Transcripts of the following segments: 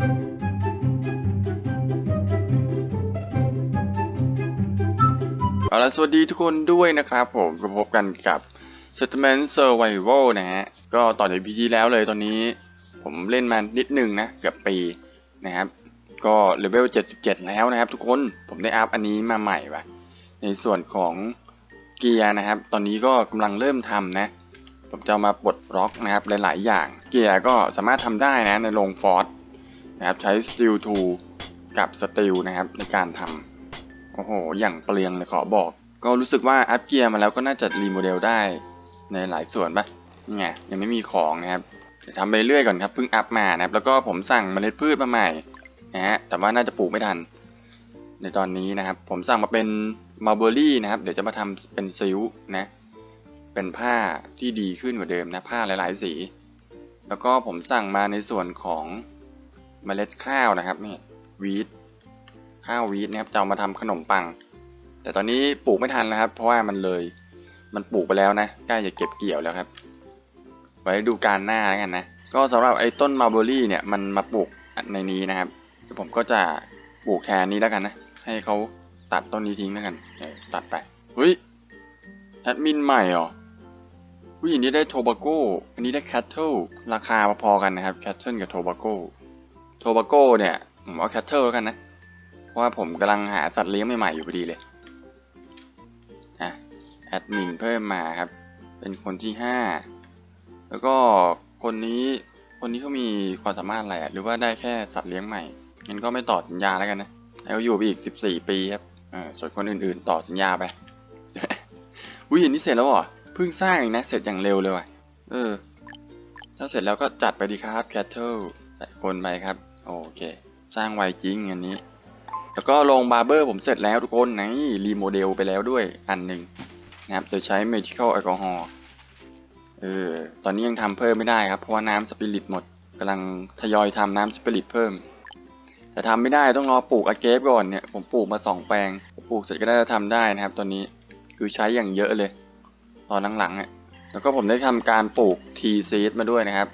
เอาละสวัสดีทุกคนด้วยนะครับผมก็พบกันกับ Settlement Survival นะฮะ ก็ต่อจากพีที่แล้วเลยตอนนี้ ผมเล่นมานิดนึงนะเกือบปีนะครับ ก็เลเวล 77 แล้วนะครับ ทุกคนผมได้อัพอันนี้มาใหม่ว่ะในส่วนของเกียร์นะครับ ตอนนี้ก็กำลังเริ่มทำนะ ผมจะมาปลดล็อกนะครับหลาย ๆ อย่าง เกียร์ก็สามารถทำได้นะในโรงฟอร์ส นะครับใช้ Steel 2 กับ Steel นะครับในการทำโอ้โห อย่างเปลียงเลยขอบอก ก็รู้สึกว่าอัพเกียร์มาแล้วก็น่าจะรีโมเดลได้ในหลายส่วนปะนี่ไงยังไม่มีของนะครับจะทำไปเรื่อยก่อนครับเพิ่งอัพมานะครับ แล้วก็ผมสั่งเมล็ดพืชมาใหม่นะฮะแต่ว่าน่าจะปลูกไม่ทัน ในตอนนี้นะครับ ผมสั่งมาเป็นมาเบอรี่นะครับ เดี๋ยวจะมาทำเป็นซิลนะเป็นผ้าที่ดีขึ้นกว่าเดิมนะผ้าหลาย ๆ สี แล้วก็ผมสั่งมาในส่วนของ เมล็ดข้าวนะครับนี่วีทข้าววีทนะครับจะเอามาทำขนมปัง แต่ตอนนี้ปลูกไม่ทันแล้วครับ เพราะว่ามันเลยมันปลูกไปแล้วนะใกล้จะเก็บเกี่ยวแล้วครับ ไว้ดูการหน้าแล้วกันนะก็สำหรับไอ้ต้นมาร์เบอรี่เนี่ยมันมาปลูกในนี้นะครับเดี๋ยวผมก็จะปลูกแทนนี้แล้วกันนะให้เขาตัดต้นนี้ทิ้งแล้วกันตัดไปเฮ้ยแอดมินใหม่เหรอผู้หญิงนี้ได้โทบาโก้อันนี้ได้แคทเทิลราคาพอๆกันนะครับแคทเทิลกับโทบาโก้ โทบาโก้เนี่ยผมเอาแคทเทิลแล้วกันนะ เพราะว่าผมกำลังหาสัตว์เลี้ยงใหม่ๆอยู่พอดีเลยอะแอดมินเพิ่มมาครับ เป็นคนที่ห้าแล้วก็คนนี้คนนี้เขามีความสามารถอะไรอะหรือว่าได้แค่สัตว์เลี้ยงใหม่งั้นก็ไม่ต่อสัญญาแล้วกันนะแล้วอยู่ไปอีกสิบสี่ปีครับเออส่วนคนอื่นๆ ต่อสัญญาไปอุ้ยอันนี้เสร็จแล้วเหรอเพิ่งสร้างเองนะเสร็จอย่างเร็วเลยว่ะเออ ถ้าเสร็จแล้วก็จัดไปดีครับแคทเทิลใส่คนไปครับ โอเค สร้างไวจริงอันนี้ แล้วก็ลงบาร์เบอร์ผมเสร็จแล้วทุกคนนี่รีโมเดลไปแล้วด้วยอันหนึ่งนะครับโดยใช้ medical alcohol เออตอนนี้ยังทำเพิ่มไม่ได้ครับ เพราะว่าน้ำสปิริตหมดกำลังทยอยทำน้ำสปิริตเพิ่ม แต่ทำไม่ได้ต้องรอปลูกอาเกฟก่อนเนี่ยผมปลูกมาสองแปลงปลูกเสร็จก็ได้จะทำได้นะครับ ตอนนี้คือใช้อย่างเยอะเลย ตอนหลังๆอะแล้วก็ผมได้ทำการปลูกทีซีดมาด้วยนะครับ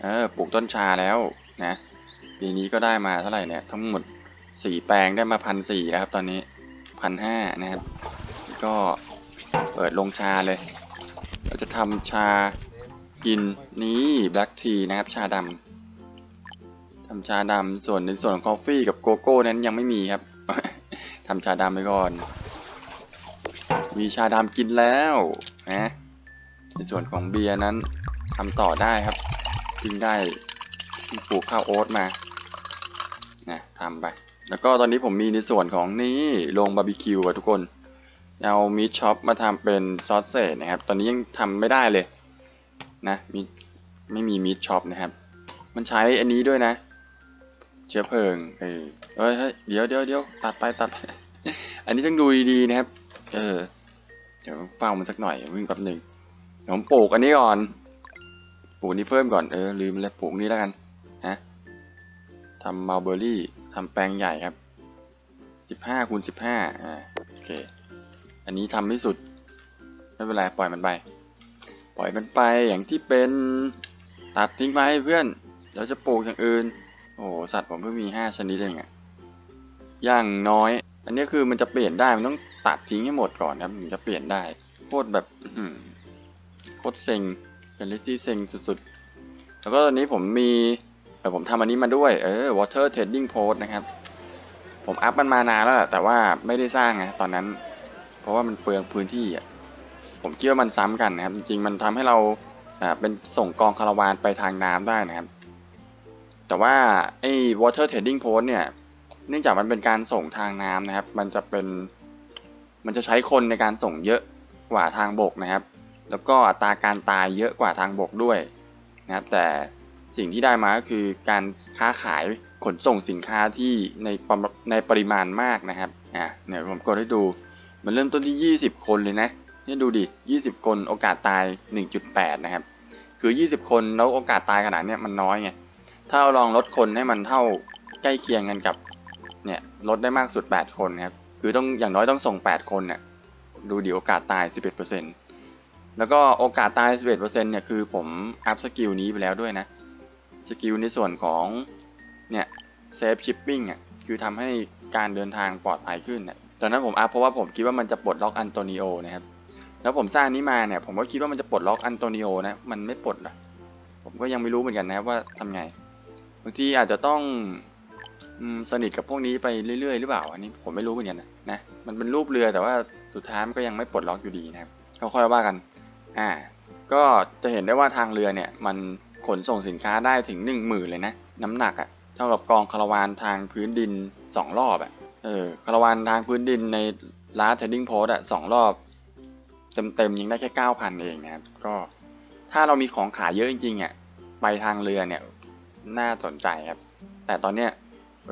เออปลูกต้นชาแล้วนะ ปีนี้ก็ได้มาเท่าไหร่เนี่ยทั้งหมดสี่แปลงได้มาพันสี่แล้วครับ ตอนนี้พันห้านะครับ ก็เปิดลงชาเลย เราจะทำชากินนี้แบล็กทีนะครับ ชาดำทำชาดำส่วนในส่วนของกาแฟกับโกโก้นั้นยังไม่มีครับทำชาดำไปก่อน มีชาดำกินแล้วนะในส่วนของเบียร์นั้นทำต่อได้ครับจึงได้ปลูกข้าวโอ๊ตมา นะทำไป แล้วก็ตอนนี้ผมมีในส่วนของนี่โรงบาร์บีคิวอะทุกคน เอามีช็อปมาทำเป็นซอสเศษนะครับ ตอนนี้ยังทำไม่ได้เลยนะมีไม่มีมีช็อปนะครับ มันใช้อันนี้ด้วยนะ เชื้อเพลิง เออเฮ้ยเดี๋ยวเดี๋ยวเดี๋ยวตัดไปตัดไปอันนี้ต้องดูดีๆนะครับ เออ เดี๋ยวเฝ้ามันสักหน่อยวิ่งแป๊บหนึ่งเดี๋ยวผมปลูกอันนี้ก่อน ปลูกนี้เพิ่มก่อน เออลืมเลยปลูกนี้แล้วกัน ทำมัลเบอรี่ทำแปลงใหญ่ครับสิบห้าคูณสิบห้าอ่าโอเค อันนี้ทำไม่สุด ไม่เป็นไรปล่อยมันไป ปล่อยมันไปอย่างที่เป็นตัดทิ้งไปเพื่อนเดี๋ยวจะปลูกอย่างอื่น โอ้โหสัตว์ผมเพิ่งมีห้าชนิดเองอะอย่างน้อย อันนี้คือมันจะเปลี่ยนได้มันต้องตัดทิ้งให้หมดก่อนครับถึงจะเปลี่ยนได้โคตรแบบโคตรเซ็งเป็นลิที่เซ็งสุดๆ แล้วก็ตอนนี้ผมมี เออผมทำอันนี้มาด้วย เออ water trading post นะครับ ผมอัพมันมานานแล้วแหละแต่ว่าไม่ได้สร้างไงตอนนั้น เพราะว่ามันเปลืองพื้นที่อะ ผมคิดว่ามันซ้ำกันนะครับ จริงๆมันทำให้เราอ่าเป็นส่งกองคาราวานไปทางน้ำได้นะครับ แต่ว่าไอ้ water trading post เนี่ย เนื่องจากมันเป็นการส่งทางน้ำนะครับ มันจะเป็น มันจะใช้คนในการส่งเยอะกว่าทางบกนะครับ แล้วก็อัตราการตายเยอะกว่าทางบกด้วยนะครับแต่ สิ่งที่ได้มาก็คือการค้าขายขนส่งสินค้าที่ในปริในปริมาณมากนะครับอะเดี๋ยวผมกดให้ดูมันเริ่มต้นที่ 20 คนเลยนะนี่ดูดิ 20 คนโอกาสตาย 1.8 นะครับ คือ 20 คนแล้วโอกาสตายขนาดนี้มันน้อยไง ถ้าเราลองลดคนให้มันเท่าใกล้เคียงกันกับ เนี่ยลดได้มากสุด 8 คนนะครับ คือต้องอย่างน้อยต้องส่ง 8 คนเนี่ยดูดิโอกาสตาย 11%แล้วก็โอกาสตาย 11%เนี่ยคือผมอัพสกิลนี้ไปแล้วด้วยนะ สกิลในส่วนของเนี่ยเซฟชิปปิ้งอะคือทำให้การเดินทางปลอดภัยขึ้นอะตอนนั้นผมอัพเพราะว่าผมคิดว่ามันจะปลดล็อกอันโตนิโอนะครับแล้วผมสร้างอันนี้มาเนี่ยผมก็คิดว่ามันจะปลดล็อกอันโตนิโอนะมันไม่ปลดอะผมก็ยังไม่รู้เหมือนกันนะครับว่าทำไงบางทีอาจจะต้องสนิทกับพวกนี้ไปเรื่อยๆ หรือเปล่า อันนี้ผมไม่รู้เหมือนกันนะนะมันเป็นรูปเรือแต่ว่าสุดท้ายมันก็ยังไม่ปลดล็อกอยู่ดีนะครับค่อยว่ากันอ่าก็จะเห็นได้ว่าทางเรือเนี่ยมัน ขนส่งสินค้าได้ถึงหนึ่งหมื่นเลยนะ น้ำหนักอะ่ะเท่ากับกองคาราวานทางพื้นดินสองรอบอะ่ะเออคาราวานทางพื้นดินในร้านเทดดิ้งโพสอะสองรอบเต็มๆยิงได้แค่เก้าพันเองนะครับก็ถ้าเรามีของขายเยอะจริงๆอะไปทางเรือเนี่ยน่าสนใจครับ แต่ตอนเนี้ย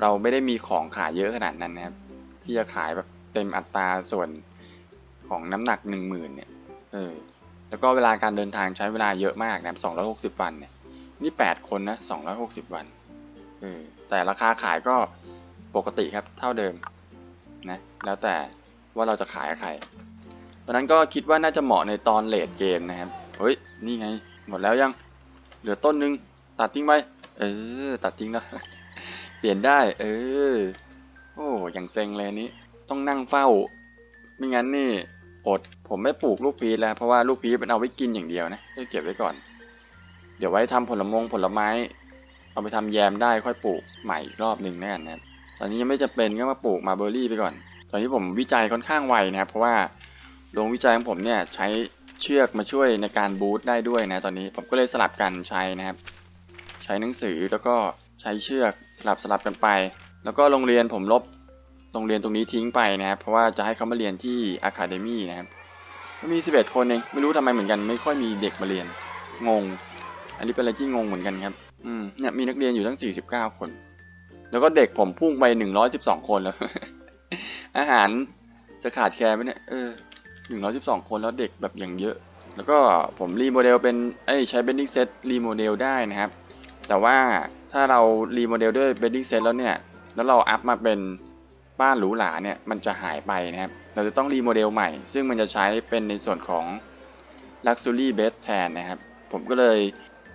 เราไม่ได้มีของขายเยอะขนาดนั้นนะครับที่จะขายแบบเต็มอัตราส่วนของน้ำหนักหนึ่งหมื่นเนี่ยเออแล้วก็เวลาการเดินทางใช้เวลาเยอะมากนะครับสองร้อยหกสิบวันเนี่ย นี่แปดคนนะสองร้อยหกสิบวันเออแต่ราคาขายก็ปกติครับเท่าเดิมนะแล้วแต่ว่าเราจะขายกับใครตอนนั้นก็คิดว่าน่าจะเหมาะในตอนเลดเกมนะครับเฮ้ยนี่ไง หมดแล้วยังเหลือต้นนึง ตัดทิ้งไปเออ ตัดทิ้งแล้วเปลี่ยนได้ เออ โอ้อย่างเซ็งเลยนี้ ต้องนั่งเฝ้า ไม่งั้นนี่อดผมไม่ปลูกลูกพีชแล้วเพราะว่าลูกพีชมันเอาไว้กินอย่างเดียวนะเก็บไว้ก่อน เดี๋ยวไว้ทำผลมงผลไม้ เอาไปทำแยมได้ค่อยปลูกใหม่อีกรอบหนึ่งแน่นนะครับตอนนี้ยังไม่จะเป็นก็มาปลูกมาเบอร์รี่ไปก่อน ตอนนี้ผมวิจัยค่อนข้างไวนะครับ เพราะว่าโรงวิจัยของผมเนี่ยใช้เชือกมาช่วยในการบูตได้ด้วยนะตอนนี้ผมก็เลยสลับกันใช้นะครับ ใช้หนังสือแล้วก็ใช้เชือกสลับสลับกันไป แล้วก็โรงเรียนผมลบโรงเรียนตรงนี้ทิ้งไปนะครับ เพราะว่าจะให้เขามาเรียนที่อะคาเดมี่นะครับมี 11 คนเองไม่รู้ทำไมเหมือนกันไม่ค่อยมีเด็กมาเรียนงง อันนี้เป็นอะไรที่งงเหมือนกันครับ อืมเนี่ยมีนักเรียนอยู่ทั้ง 49 คน แล้วก็เด็กผมพุ่งไป 112 คนแล้ว อาหารจะขาดแคลนไหมเนี่ย เออ 112 คนแล้วเด็กแบบอย่างเยอะ แล้วก็ผมรีโมเดลเป็นเอ้ใช้ bending set รีโมเดลได้นะครับ แต่ว่าถ้าเรารีโมเดลด้วย bending set แล้วเนี่ย แล้วเราอัพมาเป็นบ้านหรูหราเนี่ยมันจะหายไปนะครับ เราจะต้องรีโมเดลใหม่ ซึ่งมันจะใช้เป็นในส่วนของ luxury bed แทนนะครับ ผมก็เลย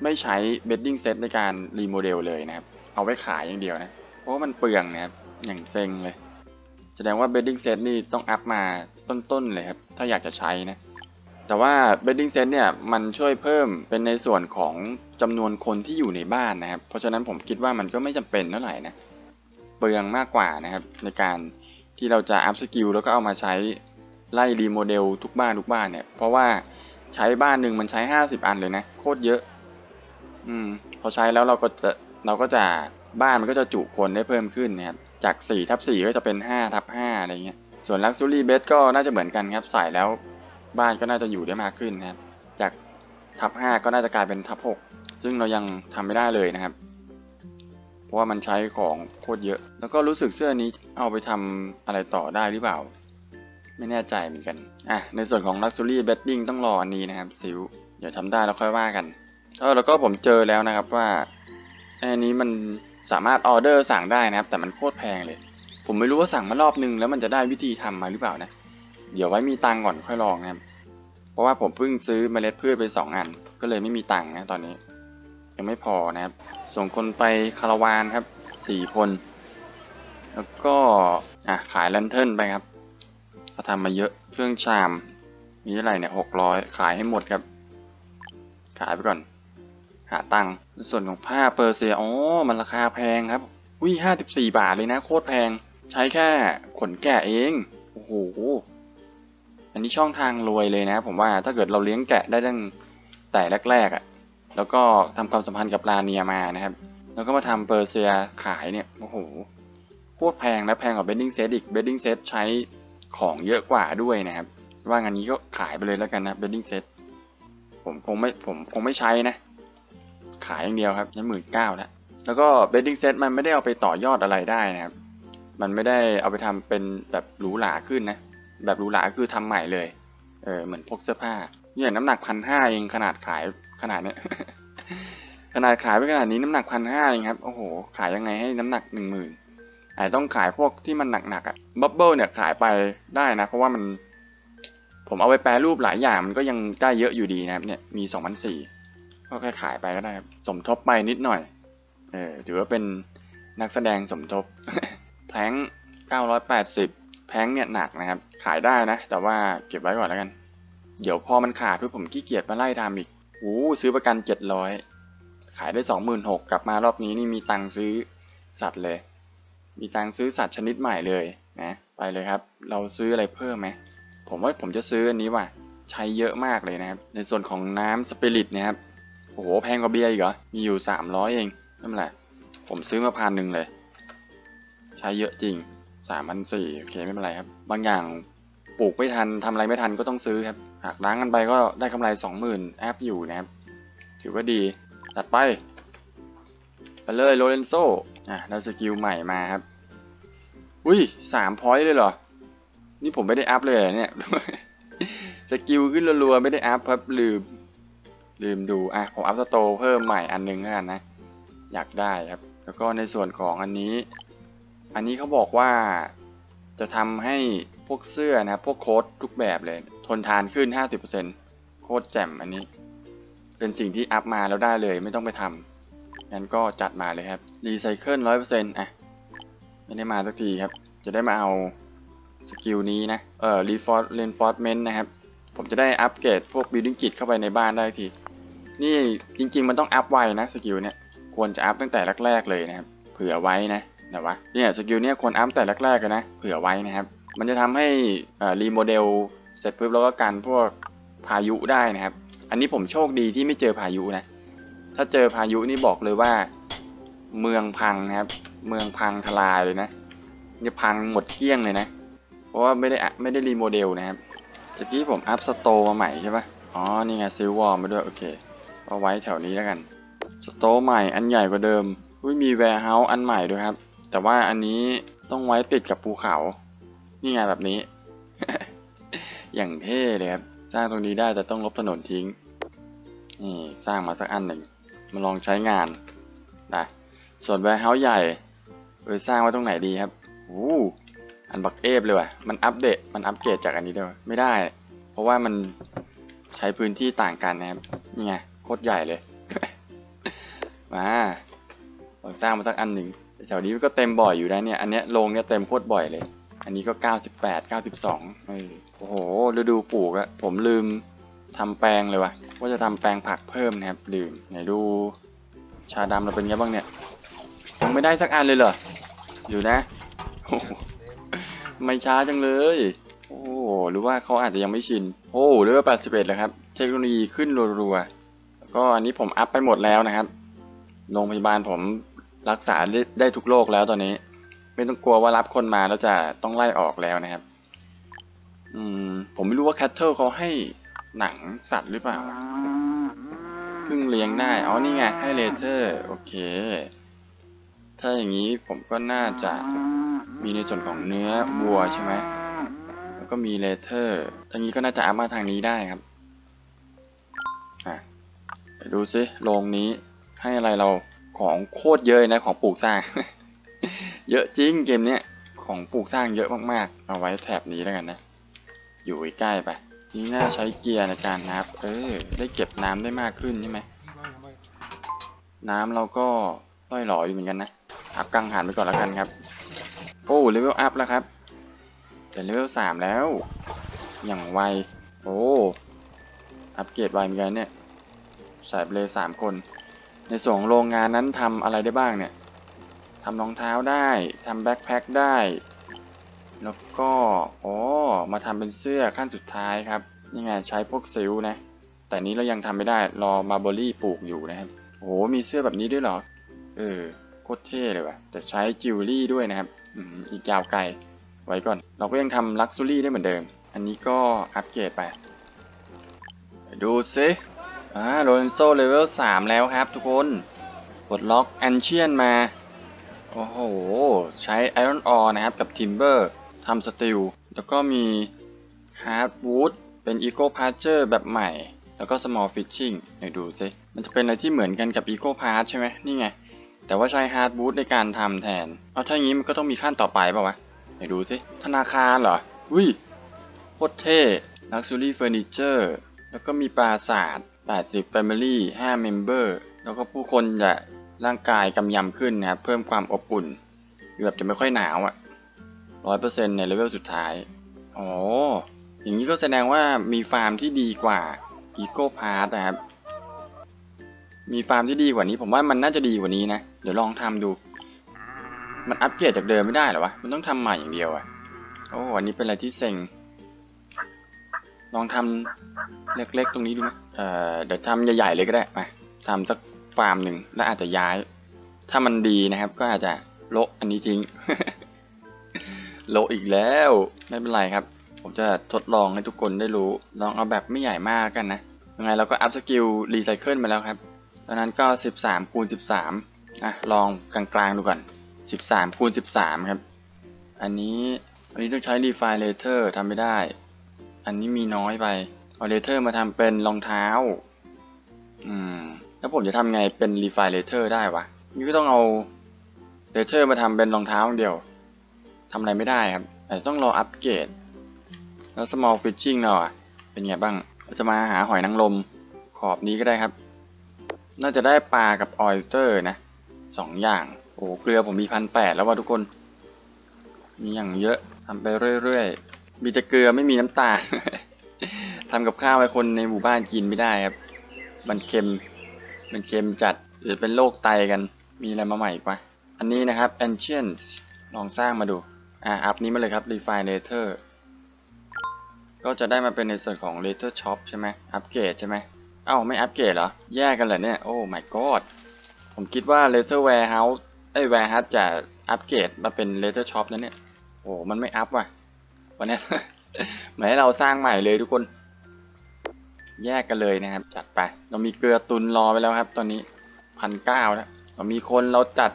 ไม่ใช้ bedding set ในการรีโมเดลเลยนะครับ เอาไว้ขายอย่างเดียวนะ เพราะว่ามันเปลืองนะครับอย่างเซ็งเลย แสดงว่า bedding set นี่ต้องอัพมาต้นๆเลยครับ ถ้าอยากจะใช้นะ แต่ว่า bedding set เนี่ยมันช่วยเพิ่มเป็นในส่วนของจำนวนคนที่อยู่ในบ้านนะครับ เพราะฉะนั้นผมคิดว่ามันก็ไม่จำเป็นเท่าไหร่นะเปลืองมากกว่านะครับ ในการที่เราจะอัพสกิลแล้วก็เอามาใช้ไล่รีโมเดลทุกบ้านทุกบ้านเนี่ยเพราะว่าใช้บ้านหนึ่งมันใช้ 50 อันเลยนะ โคตรเยอะ อืมพอใช้แล้วเราก็จะเราก็จะบ้านมันก็จะจุคนได้เพิ่มขึ้นนะครับจาก4ทับ4ก็จะเป็น5ทับ5อะไรเงี้ยส่วน Luxury Bed ก็น่าจะเหมือนกันครับใส่แล้วบ้านก็น่าจะอยู่ได้มากขึ้นนะครับจากทับ5ก็น่าจะกลายเป็นทับ6ซึ่งเรายังทำไม่ได้เลยนะครับ เพราะว่ามันใช้ของโคตรเยอะ แล้วก็รู้สึกเสื้อนี้เอาไปทำอะไรต่อได้หรือเปล่า ไม่แน่ใจเหมือนกันอะในส่วนของ Luxury Bedding ต้องรออันนี้นะครับซิวเดี๋ยวทำได้แล้วค่อยว่ากัน เออแล้วก็ผมเจอแล้วนะครับว่าอันนี้มันสามารถออเดอร์สั่งได้นะครับ แต่มันโคตรแพงเลย ผมไม่รู้ว่าสั่งมารอบนึงแล้วมันจะได้วิธีทำมาหรือเปล่านะ เดี๋ยวไว้มีตังก่อนค่อยลองนะครับ เพราะว่าผมเพิ่งซื้อเมล็ดพืชไปสองอัน ก็เลยไม่มีตังนะตอนนี้ ยังไม่พอนะครับ ส่งคนไปคาราวานครับสี่คน แล้วก็อะขายแลนเทิร์นไปครับเขาทำมาเยอะเครื่องชาม มีอะไรเนี่ยหกร้อยขายให้หมดครับ ขายไปก่อน หาตังส่วนของผ้าเปอร์เซียอ๋อมันราคาแพงครับวิ่ห้าสิบสี่บาทเลยนะโคตรแพง ใช้แค่ขนแกะเองโอ้โหอันนี้ช่องทางรวยเลยนะ ผมว่าถ้าเกิดเราเลี้ยงแกะได้ตั้งแต่แรกๆอะ่ะ แล้วก็ทำความสัมพันธ์กับลาเนียมานะครับ แล้วก็มาทำเปอร์เซียขายเนี่ยโอ้โหโคตรแพงและแพงกว่า bedding set อีก bedding set ใช้ของเยอะกว่าด้วยนะครับ ว่างานนี้ก็ขายไปเลยแล้วกันนะ bedding set ผมคงไม่ผมคงไม่ใช้นะายอย่างเดียวครับใช้หมื่นเก้าแล้วแล้วก็ bedding set มันไม่ได้เอาไปต่อยอดอะไรได้นะครับ มันไม่ได้เอาไปทำเป็นแบบหรูหราขึ้นนะ แบบหรูหราคือทำใหม่เลย เออเหมือนพวกเสื้อผ้าเนี่ยน้ำหนักพันห้าเองขนาดขายขนาดเนี้ยขนาดขายไปขนาดนี้น้ำหนักพันห้าเองครับโอ้โห ขายยังไงให้น้ำหนักหนึ่งหมื่นอาจต้องขายพวกที่มันหนักๆอะบับเบิลเนี่ยขายไปได้นะ เพราะว่ามัน ผมเอาไปแปรรูปหลายอย่างมันก็ยังได้เยอะอยู่ดีนะครับเนี่ยมีสองพันสี่ ก็แค่ขายไปก็ได้ครับสมทบไปนิดหน่อย เออถือว่าเป็นนักแสดงสมทบ แพง980 แพงเนี่ยหนักนะครับ ขายได้นะ แต่ว่าเก็บไว้ก่อนแล้วกัน เดี๋ยวพอมันขาดทุกผมขี้เกียจมาไล่ทำอีกโอ้ซื้อประกัน 700 ขายได้ 26,000กลับมารอบนี้นี่มีตังค์ซื้อสัตว์เลย มีตังค์ซื้อสัตว์ชนิดใหม่เลยนะไปเลยครับ เราซื้ออะไรเพิ่มไหมผมว่าผมจะซื้ออันนี้ว่ะใช้เยอะมากเลยนะครับ ในส่วนของน้ำสปิริตนะครับ โอ้โหแพงกว่าเบียร์อีกเหรอ มีอยู่300เองนั่นแหละ ผมซื้อมาพันหนึ่งเลย ใช้เยอะจริงสามพันสี่โอเคไม่เป็นไรครับ บางอย่างปลูกไม่ทันทำอะไรไม่ทันก็ต้องซื้อครับ หากล้างกันไปก็ได้กำไรสองหมื่นแอปอยู่นะครับ ถือว่าดี ตัดไป ไปเลยโลเรนโซอะแล้วสกิลใหม่มาครับ อุ้ยสามพอยต์เลยเหรอ นี่ผมไม่ได้อัพเลยเหรอเนี่ย สกิลขึ้นรัวๆไม่ได้อัพครับลืม ลืมดู อะ ผมอัพสโตเพิ่มใหม่อันหนึงแล้วกันนะ อยากได้ครับ แล้วก็ในส่วนของอันนี้ อันนี้เขาบอกว่าจะทำให้พวกเสื้อนะ พวกโค้ดทุกแบบเลย ทนทานขึ้น 50%โคตรแจ่มอันนี้ เป็นสิ่งที่อัพมาแล้วได้เลยไม่ต้องไปทำงั้นก็จัดมาเลยครับรีไซเคิลร้อยเปอร์เซ็นต์อะ ไม่ได้มาสักทีครับ จะได้มาเอาสกิลนี้นะ เอ่อ reinforce reinforcement นะครับ ผมจะได้อัปเกรดพวก building kit เข้าไปในบ้านได้ที นี่จริงๆมันต้องอัพไวนะสกิลเนี่ยควรจะอัพตั้งแต่แรกๆเลยนะครับเผื่อไว้นะเดี๋ยวะเนี่ยสกิลเนี่ยควรอัพแต่แรกๆเลยนะเผื่อไว้นะครับ มันจะทำให้รีโมเดลเสร็จปุ๊บแล้วก็กันพวกพายุได้นะครับ อันนี้ผมโชคดีที่ไม่เจอพายุนะ ถ้าเจอพายุนี่บอกเลยว่า เมืองพังนะครับ เมืองพังทลายเลยนะจะพังหมดเกลี้ยงเลยนะ เพราะว่าไม่ได้ไม่ได้รีโมเดลนะครับตะกี้ผมอัพสโตมาใหม่ใช่ปะอ๋อ นี่ไงซื้อวอลมาด้วย โอเค เอาไว้แถวนี้แล้วกัน สโตร์ใหม่อันใหญ่กว่าเดิมอุ้ยมีแวร์เฮาส์อันใหม่ด้วยครับ แต่ว่าอันนี้ต้องไว้ติดกับภูเขา นี่ไงแบบนี้ อย่างเท่เลยครับ สร้างตรงนี้ได้แต่ต้องลบถนนทิ้ง นี่สร้างมาสักอันหนึ่ง มาลองใช้งานนะส่วนแวร์เฮาส์ใหญ่เออสร้างไว้ตรงไหนดีครับโอ้อันบักเอฟเลยว่ะ มันอัปเดต มันอัปเกรดจากอันนี้ด้วยไม่ได้ เพราะว่ามันใช้พื้นที่ต่างกันนะครับ นี่ไง ตรใหญ่เลย มาลองสร้างมาสักอันหนึ่งแถวนี้ก็เต็มบ่อยอยู่นะเนี่ย อันเนี้ยลงเนี่ยเต็มโคตรบ่อยเลย อันนี้ก็98 92เก้าสิบสออโอ้โหฤดูปลูกอะผมลืมทำแปลงเลยว่ะ ว่าจะทำแปลงผักเพิ่มนะครับลืมไหนดู ชาดำเราเป็นไงบ้างเนี่ยยังไม่ได้สักอันเลยเหรอ อยู่นะโอ้โหไม่ช้าจังเลย โอ้โหหรือว่าเขาอาจจะยังไม่ชิน โอ้เลเวล81แล้วครับ เทคโนโลยีขึ้นรัวๆแล้ว ก็อันนี้ผมอัพไปหมดแล้วนะครับ โรงพยาบาลผมรักษาได้ทุกโรคแล้วตอนนี้ ไม่ต้องกลัวว่ารับคนมาแล้วจะต้องไล่ออกแล้วนะครับ อืม ผมไม่รู้ว่าแคทเทิลเขาให้หนังสัตว์หรือเปล่าเพิ่งเลี้ยงได้อ๋อนี่ไงให้เลเทอร์ โอเค ถ้าอย่างนี้ผมก็น่าจะมีในส่วนของเนื้อวัวใช่ไหมแล้วก็มีเลเทอร์ทางนี้ก็น่าจะอัพมาทางนี้ได้ครับ ไปดูซิโรงนี้ให้อะไรเราของโคตรเยอะนะของปลูกสร้าง เยอะจริงเกมเนี้ยของปลูกสร้างเยอะมากๆ เอาไว้แถบนี้แล้วกันนะ อยู่ใกล้ไปนี่น่าใช้เกียร์ในการนับ เออ ได้เก็บน้ำได้มากขึ้นใช่ไหมน้ำเราก็ล่อยหลออยู่เหมือนกันนะอัพกังหันไปก่อนแล้วกันครับ โอ้เลเวลอัพแล้วครับเป็นเลเวลสามแล้ว อย่างไว โอ้ อัปเกรดไวเหมือนกันเนี่ย ส่ไปเลยสามคน ในส่วนของโรงงานนั้นทำอะไรได้บ้างเนี่ยทำรองเท้าได้ทำแบ็คแพ็คได้ แล้วก็อ๋อมาทำเป็นเสื้อขั้นสุดท้ายครับนี่ไงใช้พวกซิลนะ แต่นี้เรายังทำไม่ได้รอมาเบอรี่ปลูกอยู่นะครับโอ้มีเสื้อแบบนี้ด้วยเหรอ เออโคตรเท่เลยว่ะแต่ใช้จิวเวลรี่ด้วยนะครับอีกยาวไกลไว้ก่อน เราก็ยังทำลักซ์ซูรี่ได้เหมือนเดิม อันนี้ก็อัปเกรดไปไปดูซิ อ่าโรนโซเลเวล3แล้วครับทุกคนปลดล็อกแอนเชียนมา โอ้โห ใช้ไอรอนออนะครับ กับทิมเบอร์ทำสติล แล้วก็มีฮาร์ดวูดเป็นอีโ p พา s เจอร์แบบใหม่ แล้วก็ small fishing ไหนดูซิมันจะเป็นอะไรที่เหมือนกันกับอีโ p พา s ใช่ไหมนี่ไง แต่ว่าใช้ฮาร์ดวูดในการทำแทน เอาถ้าอย่างนี้มันก็ต้องมีขั้นต่อไปเปล่าวะไหนดูซิธนาคารเหรออุ้ยโคตรเท่ Luxury Furniture แล้วก็มีปราสาท 80 Family 5 Member แล้วก็ผู้คนจะร่างกายกำยำขึ้นนะครับ เพิ่มความอบอุ่นแบบจะไม่ค่อยหนาวอะ่ะร้อยเปอร์เซ็นในเลเวลสุดท้าย อ๋อ อย่างนี้ก็แสดงว่ามีฟาร์มที่ดีกว่าอีโก้พาร์ทนะครับ มีฟาร์มที่ดีกว่านี้ ผมว่ามันน่าจะดีกว่านี้นะ เดี๋ยวลองทำดู มันอัปเกรดจากเดิมไม่ได้หรอวะ มันต้องทำใหม่อย่างเดียวอะโอ้อันนี้เป็นอะไรที่เซ็งลองทำเล็กๆ ตรงนี้ดูไหม อ่อเดี๋ยวทำใหญ่ๆเลยก็ได้มาทำสักฟาร์มหนึ่งแล้วอาจจะย้าย ถ้ามันดีนะครับ ก็อาจจะโละอันนี้ทิ้งโละอีกแล้วไม่เป็นไรครับ ผมจะทดลองให้ทุกคนได้รู้ ลองเอาแบบไม่ใหญ่มากกันนะยังไงเราก็อัพสกิลรีไซเคิลมาแล้วครับตอนนั้นก็ 13คูณ13อะลองกลางๆดูก่อน 13คูณ13 ครับ อันนี้อันนี้ต้องใช้ refine later ทำไม่ได้ อันนี้มีน้อยไป เอา later มาทำเป็นรองเท้า อืม แล้วผมจะทำไงเป็น refine later ได้วะนี่ก็ต้องเอา later มาทำเป็นรองเท้าเดียวทำอะไรไม่ได้ครับอาจจะต้องรออัปเกรด แล้ว small fishing เราอะเป็นไงบ้างเราจะมาหาหอยนางรมขอบนี้ก็ได้ครับ น่าจะได้ปลากับออยสเตอร์นะสองอย่าง โอ้เกลือผมมีพันแปดแล้วว่ะทุกคน มีอย่างเยอะทำไปเรื่อยๆ มีแต่เกลือไม่มีน้ำตาล ทำกับข้าวให้คนในหมู่บ้านกินไม่ได้ครับ มันเค็ม มันเค็มจัดเดี๋ยวเป็นโรคไตกัน มีอะไรมาใหม่อีกปะอันนี้นะครับ ancients ลองสร้างมาดู อะอัพนี้มาเลยครับ refine later ก็จะได้มาเป็นในส่วนของ later shop ใช่ไหมอัปเกรดใช่ไหมเอ้าไม่อัปเกรดเหรอ แยกกันเหรอเนี่ย โอ้ my god ผมคิดว่า later warehouse ไอ้ warehouse จะอัปเกรดมาเป็น later shop นะเนี่ย โอ้ มันไม่อัพว่ะวันนี้ มือนให้เราสร้างใหม่เลยทุกคน แยกกันเลยนะครับ จัดไป เรามีเกลือตุนรอไปแล้วครับ ตอนนี้พันเก้าแล้วเรามีคนเราจัด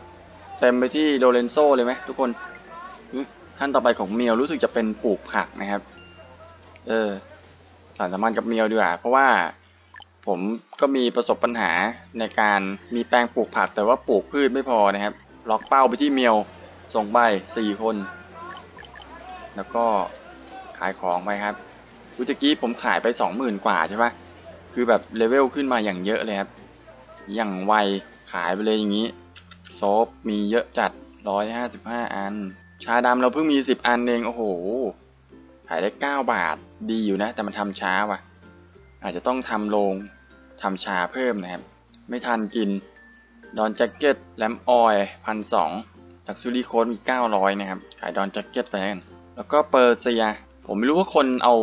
เต็มไปที่โดเรนโซเลยไหมทุกคนขั้นต่อไปของเมียวรู้สึกจะเป็นปลูกผักนะครับ เออสารสัมพันธ์กับเมียวดีกว่าเพราะว่าผมก็มีประสบปัญหาในการมีแปลงปลูกผักแต่ว่าปลูกพืชไม่พอนะครับ ล็อกเป้าไปที่เมียวส่งไปสี่คน แล้วก็ ขายของไปครับอุตะกี้ผมขายไปสองหมื่นกว่าใช่ปะคือแบบเลเวลขึ้นมาอย่างเยอะเลยครับ อย่างไวขายไปเลยอย่างนี้โซฟมีเยอะจัดร้อยห้าสิบห้าอัน ชาดำเราเพิ่งมีสิบอันเองโอ้โห ขายได้เก้าบาทดีอยู่นะ แต่มันทำช้าว่ะ อาจจะต้องทำโรงทำชาเพิ่มนะครับ ไม่ทันกิน ดอนแจ็คเก็ตแลมออยพันสองจากซูริโคนมีเก้าร้อยนะครับ ขายดอนแจ็คเก็ตไปกันแล้วก็เปอร์เซีย ผมไม่รู้ว่าคนเอา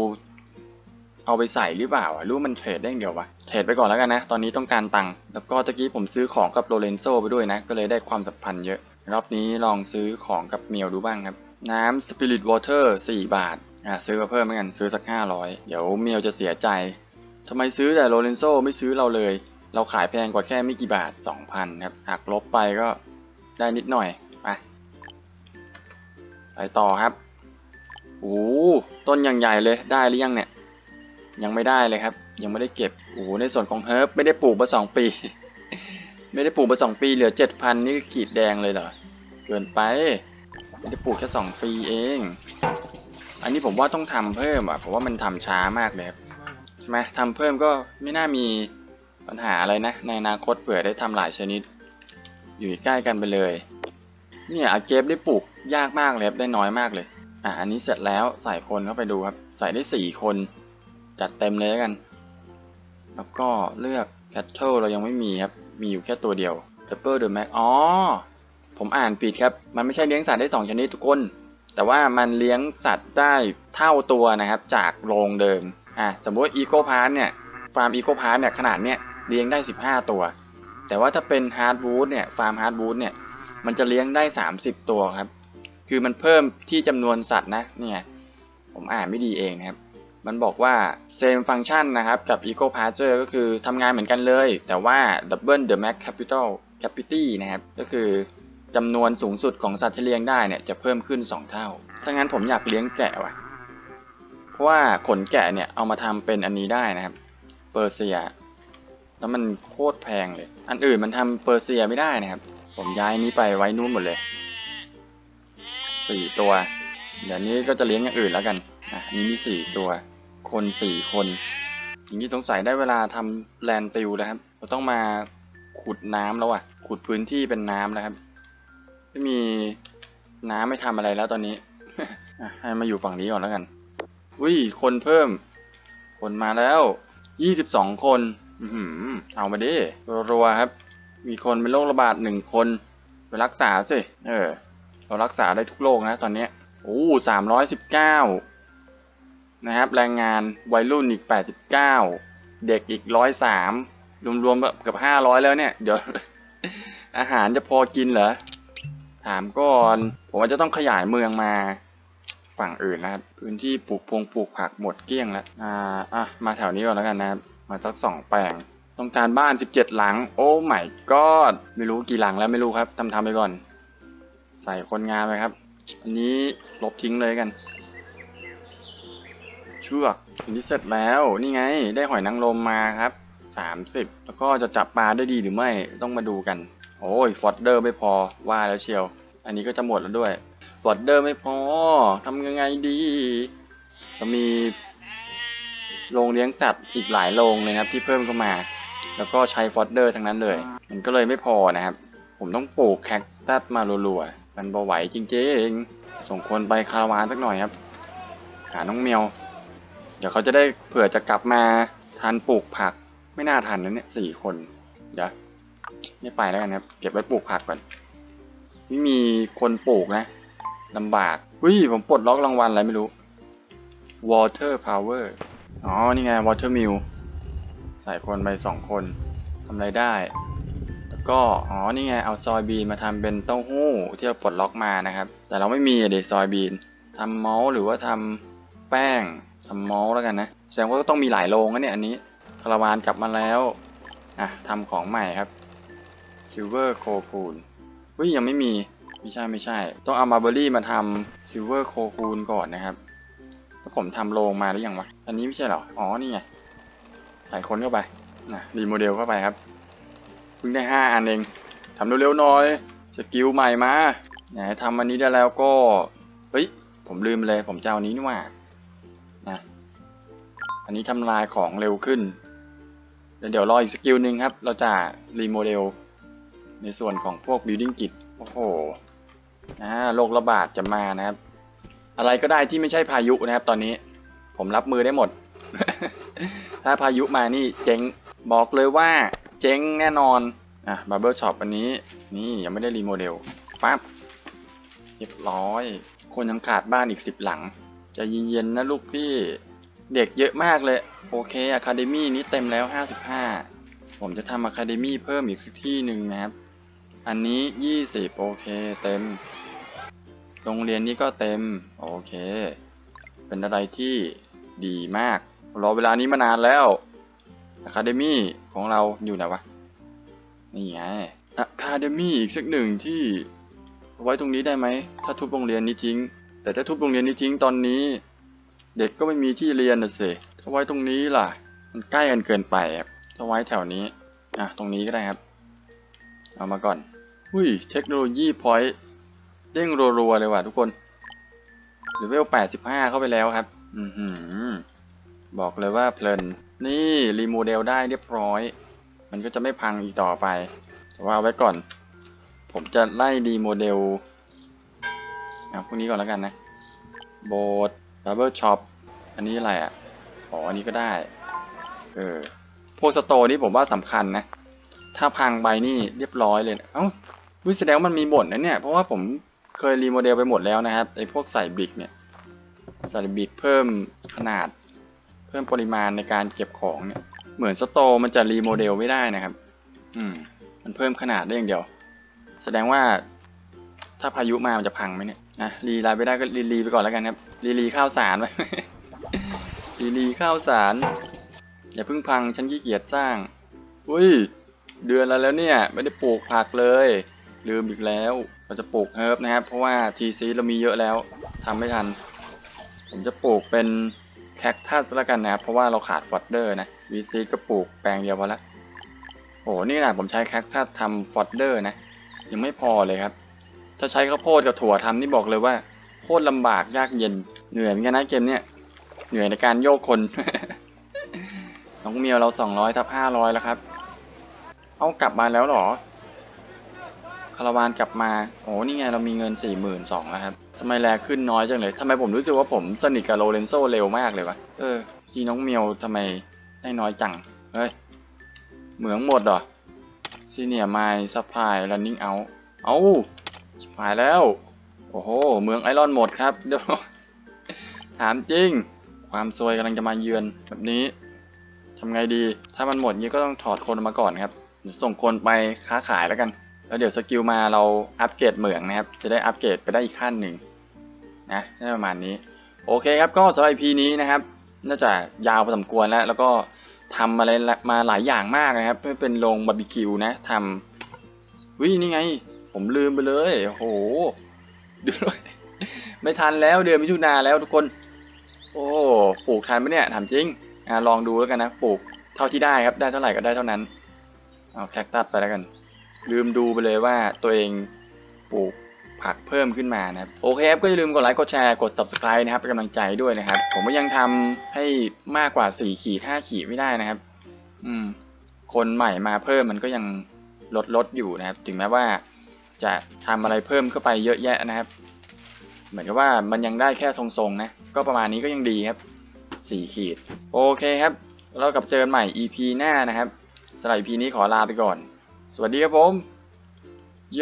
เอาไปใส่หรือเปล่าอะรู้มันเทรดได้อย่างเดียววะเทรดไปก่อนแล้วกันนะ ตอนนี้ต้องการตังค์แล้วก็ตะกี้ผมซื้อของกับโรเลนโซไปด้วยนะ ก็เลยได้ความสัมพันธ์เยอะ รอบนี้ลองซื้อของกับเมียวดูบ้างครับ น้ำสปิริตวอเตอร์4บาท อะซื้อมาเพิ่มเหมือนกันซื้อสัก500เดี๋ยวเมียวจะเสียใจทำไมซื้อแต่โรเลนโซไม่ซื้อเราเลย เราขายแพงกว่าแค่ไม่กี่บาท2,000ครับหักลบไปก็ได้นิดหน่อยไปไปต่อครับ โอ้ต้นอย่างใหญ่เลยได้หรือยังเนี่ย ยังไม่ได้เลยครับ ยังไม่ได้เก็บโอ้ในส่วนของเฮิร์บไม่ได้ปลูกมาสองปี ไม่ได้ปลูกมาสองปีเหลือเจ็ดพันนี่ขีดแดงเลยเหรอเกินไปไม่ได้ปลูกแค่สองปีเอง อันนี้ผมว่าต้องทำเพิ่มอะเพราะว่ามันทำช้ามากเลยครับใช่ไหมทำเพิ่มก็ไม่น่ามีปัญหาอะไรนะ ในอนาคตเผื่อได้ทำหลายชนิด อยู่ใกล้กันไปเลยเนี่ยอาเก็บได้ปลูกยากมากเลยครับได้น้อยมากเลย อะอันนี้เสร็จแล้วใส่คนเข้าไปดูครับ ใส่ได้สี่คน จัดเต็มเลยแล้วกัน แล้วก็เลือก Cattle เรายังไม่มีครับ มีอยู่แค่ตัวเดียว Double the Max อ๋อ ผมอ่านผิดครับ มันไม่ใช่เลี้ยงสัตว์ได้ 2 ชนิดทุกคน แต่ว่ามันเลี้ยงสัตว์ได้เท่าตัวนะครับ จากโรงเดิม อะสมมติ Eco Park เนี่ย ฟาร์ม Eco Park เนี่ยขนาดเนี้ยเลี้ยงได้ 15 ตัว แต่ว่าถ้าเป็น Hardwood เนี่ย ฟาร์ม Hardwood เนี่ย มันจะเลี้ยงได้ 30 ตัวครับ คือมันเพิ่มที่จำนวนสัตว์นะเนี่ยผมอ่านไม่ดีเองนะครับ มันบอกว่า same function นะครับ กับ eco p a s t u r e ก็คือทำงานเหมือนกันเลย แต่ว่า double the max capital capacity นะครับ ก็คือจำนวนสูงสุดของสัตว์ที่เลี้ยงได้เนี่ยจะเพิ่มขึ้น 2 เท่า ถ้างั้นผมอยากเลี้ยงแกะว่ะ เพราะว่าขนแกะเนี่ยเอามาทำเป็นอันนี้ได้นะครับ เปอร์เซีย แล้วมันโคตรแพงเลย อันอื่นมันทำเปอร์เซียไม่ได้นะครับ ผมย้ายนี้ไปไว้นู้นหมดเลย สี่ตัว เดี๋ยวนี้ก็จะเลี้ยงอย่างอื่นแล้วกันอะนนี้มีสี่ตัว คนสี่คนอย่างนี้สงสัยได้เวลาทำแลนติวแล้วครับ เราต้องมาขุดน้ำแล้วอะ ขุดพื้นที่เป็นน้ำแล้วครับ ไม่มีน้ำไม่ทำอะไรแล้วตอนนี้อให้มาอยู่ฝั่งนี้ก่อนแล้วกัน อุ้ย คนเพิ่ม คนมาแล้วยี่สิบสองคน อือหือเอามาดิรัวๆครับ มีคนเป็นโรคระบาดหนึ่งคน ไปรักษาสิ เออ เรารักษาได้ทุกโรคนะตอนนี้โอ้สามร้อยสิบเก้านะครับ แรงงานวัยรุ่นอีกแปดสิบเก้าเด็กอีกร้อยสามรวมๆแบบเกือบห้าร้อยแล้วเนี่ย เดี๋ยว อาหารจะพอกินเหรอ ถามก่อน ผมว่าจะต้องขยายเมืองมาฝั่งอื่นนะครับ พื้นที่ปลูกพงปลูกผักหมดเกลี้ยงแล้ว อ่า อะ มาแถวนี้ก่อนแล้วกันนะครับ มาสักสองแปลง ต้องการบ้าน17หลัง โอ้ไม่กอดไม่รู้กี่หลังแล้วไม่รู้ครับทำทำไปก่อน ใส่คนงานไปครับ อันนี้ลบทิ้งเลยกันเชือกอันนี้เสร็จแล้วนี่ไง ได้หอยนางรมมาครับ30แล้วก็จะจับปลาได้ดีหรือไม่ต้องมาดูกัน โอ้ยฟอดเดอร์ไม่พอว่าแล้วเชียว อันนี้ก็จะหมดแล้วด้วยฟอดเดอร์ไม่พอทำยังไงดีก็มีโรงเลี้ยงสัตว์อีกหลายโรงเลยนะครับที่เพิ่มเข้ามา แล้วก็ใช้ฟอดเดอร์ทั้งนั้นเลย มันก็เลยไม่พอนะครับ ผมต้องปลูกแคคตัสมารัวๆ มันบ่ไหวจริงๆส่งคนไปคาราวานสักหน่อยครับ หาน้องเมียว เดี๋ยวเขาจะได้เผื่อจะกลับมาทันปลูกผัก ไม่น่าทันนะเนี่ยสี่คน เดี๋ยวไม่ไปแล้วกันครับ เก็บไว้ปลูกผักก่อน ไม่มีคนปลูกนะลำบากอุ้ยผมปลดล็อกรางวัลอะไรไม่รู้ water power อ๋อ นี่ไง water mill ใส่คนไปสองคนทำอะไรได้ ก็อ๋อนี่ไงเอาซอยบีนมาทำเป็นเต้าหู้ที่เราปลดล็อกมานะครับ แต่เราไม่มีเดซอยบีนทำเมาส์หรือว่าทำแป้งทำเมาส์แล้วกันนะแสดงว่าก็ต้องมีหลายโรงนะเนี่ยอันนี้คาราวานกลับมาแล้วอะทำของใหม่ครับ silver c o p o o l เฮ้ยยังไม่มีไม่ใช่ไม่ใช่ ต้องเอามาเบอรี่มาทำ silver c o p o o l ก่อนนะครับแล้วผมทำโรงมาหรือยังวะอันนี้ไม่ใช่หรอ อ๋อนี่ไงใส่คนเข้าไปนะรีโมเดลเข้าไปครับ พิ่งได้ห้าอันเองทำเร็วๆหน่อยสกิลใหม่มาไหนทำอันนี้ได้แล้วก็ เฮ้ย ผมลืมเลย ผมจะเอานี้นี่ว่านะอันนี้ทำลายของเร็วขึ้นเดี๋ยวเดี๋ยวรออีกสกิลหนึ่งครับ เราจะรีโมเดล ในส่วนของพวก building kit โอ้โหนะโรคระบาดจะมานะครับ อะไรก็ได้ที่ไม่ใช่พายุนะครับ ตอนนี้ ผมรับมือได้หมด ถ้าพายุมานี่เจ๊งบอกเลยว่า เจ๊งแน่นอน อะบับเบิลช็อปอันนี้ นี่ยังไม่ได้รีโมเดลปั๊บเรียบร้อย คนยังขาดบ้านอีกสิบหลัง จะเย็นๆนะลูกพี่เด็กเยอะมากเลย โอเคอะคาเดมี่นี้เต็มแล้ว 55 ผมจะทำอะคาเดมี่เพิ่มอีกสักที่หนึ่งนะครับ อันนี้ 20 โอเค เต็ม โรงเรียนนี้ก็เต็ม โอเค เป็นอะไรที่ดีมาก รอเวลานี้มานานแล้ว อะคาเดมี่ของเราอยู่ไหนวะ นี่ไงอะคาเดมี่อีกสักหนึ่งที่เอาไว้ตรงนี้ได้ไหม ถ้าทุบโรงเรียนนี้ทิ้ง แต่ถ้าทุบโรงเรียนนี้ทิ้งตอนนี้ เด็กก็ไม่มีที่เรียนน่ะสิถ้าไว้ตรงนี้ล่ะ มันใกล้กันเกินไปครับถ้าไว้แถวนี้อะตรงนี้ก็ได้ครับ เอามาก่อนอุ้ยเทคโนโลยีพอยต์เด้งรัวๆเลยว่ะทุกคนเลเวล85 เข้าไปแล้วครับ อือหือบอกเลยว่าเพลิน นี่รีโมเดลได้เรียบร้อย มันก็จะไม่พังอีกต่อไป แต่ว่าไว้ก่อน ผมจะไล่รีโมเดลเอาพวกนี้ก่อนแล้วกันนะโบสดับเบิลช็อปอันนี้อะไรอะอ๋ออันนี้ก็ได้ เออพวกสโตนี่ผมว่าสำคัญนะ ถ้าพังไปนี่เรียบร้อยเลยนะเอ้าวิแสดงมันมีบ่นนะเนี่ย เพราะว่าผมเคยรีโมเดลไปหมดแล้วนะครับไอ้พวกใส่บิกเนี่ย ใส่บิกเพิ่มขนาด พิ่มปริมาณในการเก็บของเนี่ย เหมือนสโตร์มันจะรีโมเดลไม่ได้นะครับ อืม มันเพิ่มขนาดได้อย่างเดียว แสดงว่า ถ้าพายุมามันจะพังไหมเนี่ยอะรีไลน์ไปได้ก็รีรีไปก่อนแล้วกันครับ รีรีข้าวสารไว้รีรีข้าวสารอย่าเพิ่งพังฉันขี้เกียจสร้าง อุ้ย เดือนละแล้วเนี่ย ไม่ได้ปลูกผักเลย ลืมอีกแล้ว เราจะปลูกเฮิร์บนะครับ เพราะว่าทีซีเรามีเยอะแล้วทำไม่ทัน ผมจะปลูกเป็น แคคตัสแล้วกันนะครับ เพราะว่าเราขาดฟอดเดอร์นะวีซีก็ปลูกแปลงเดียวพอละโอ้นี่นะผมใช้แคคตัสทำฟอดเดอร์นะ ยังไม่พอเลยครับ ถ้าใช้ข้าวโพดกับถั่วทำนี่บอกเลยว่าโคตรลำบากยากเย็นเหนื่อยเหมือนกันนะเกมเนี้ยเหนื่อยในการโยกคนน้องเมียวเรา200ทับ500แล้วครับ เอากลับมาแล้วหรอคาราวานกลับมา โอ้นี่ไงเรามีเงินสี่หมื่นสองแล้วครับำไมแลขึ้นน้อยจังเลยทำไมผมรู้สึกว่าผมสนิทกับโลเรนโซเร็วมากเลยวะ เออพี่น้องเมียวทำไมได้น้อยจัง เฮ้ย เหมืองหมดเหรอซีเนียไมล์ซัพพลายรันนิ่งเอาเอาชิบหายแล้ว โอ้โห เมืองไอรอนหมดครับเดี๋ยวถามจริง ความซวยกำลังจะมาเยือนแบบนี้ทำไงดี ถ้ามันหมดนี้ก็ต้องถอดคนมาก่อนครับส่งคนไปค้าขายแล้วกัน แล้วเดี๋ยวสกิลมาเราอัปเกรดเหมืองนะครับ จะได้อัปเกรดไปได้อีกขั้นหนึ่ง นะได้ประมาณนี้ โอเคครับก็สำหรับ EP นี้นะครับ น่าจะยาวพอสมควรแล้ว แล้วก็ทำอะไรมาหลายอย่างมากนะครับเพื่เป็นโรงบาร์บีคิวนะทำวินี่ไง ผมลืมไปเลย โหดูด้วยไม่ทันแล้วเดือนมิถุนาแล้วทุกคน โอ้ปลูกทันไหมเนี่ยถามจริงอะลองดูแล้วกันนะปลูกเท่าที่ได้ครับได้เท่าไหร่ก็ได้เท่านั้นเอาแคคตัสไปแล้วกัน ลืมดูไปเลยว่าตัวเองปลูก ผักเพิ่มขึ้นมานะครับโอเคครับก็อย่าลืมกดไลค์กดแชร์กด subscribe นะครับเป็นกำลังใจด้วยนะครับ ผมก็ยังทำให้มากกว่า4ขีด5ขีดไม่ได้นะครับ อืม คนใหม่มาเพิ่มมันก็ยังลดลดอยู่นะครับ ถึงแม้ว่าจะทำอะไรเพิ่มเข้าไปเยอะแยะนะครับ เหมือนกับว่ามันยังได้แค่ทรงๆนะก็ประมาณนี้ก็ยังดีครับ4ขีด โอเคครับเรากลับเจอกันใหม่ EP หน้านะครับสำหรับ EP นี้ขอลาไปก่อน สวัสดีครับผม โย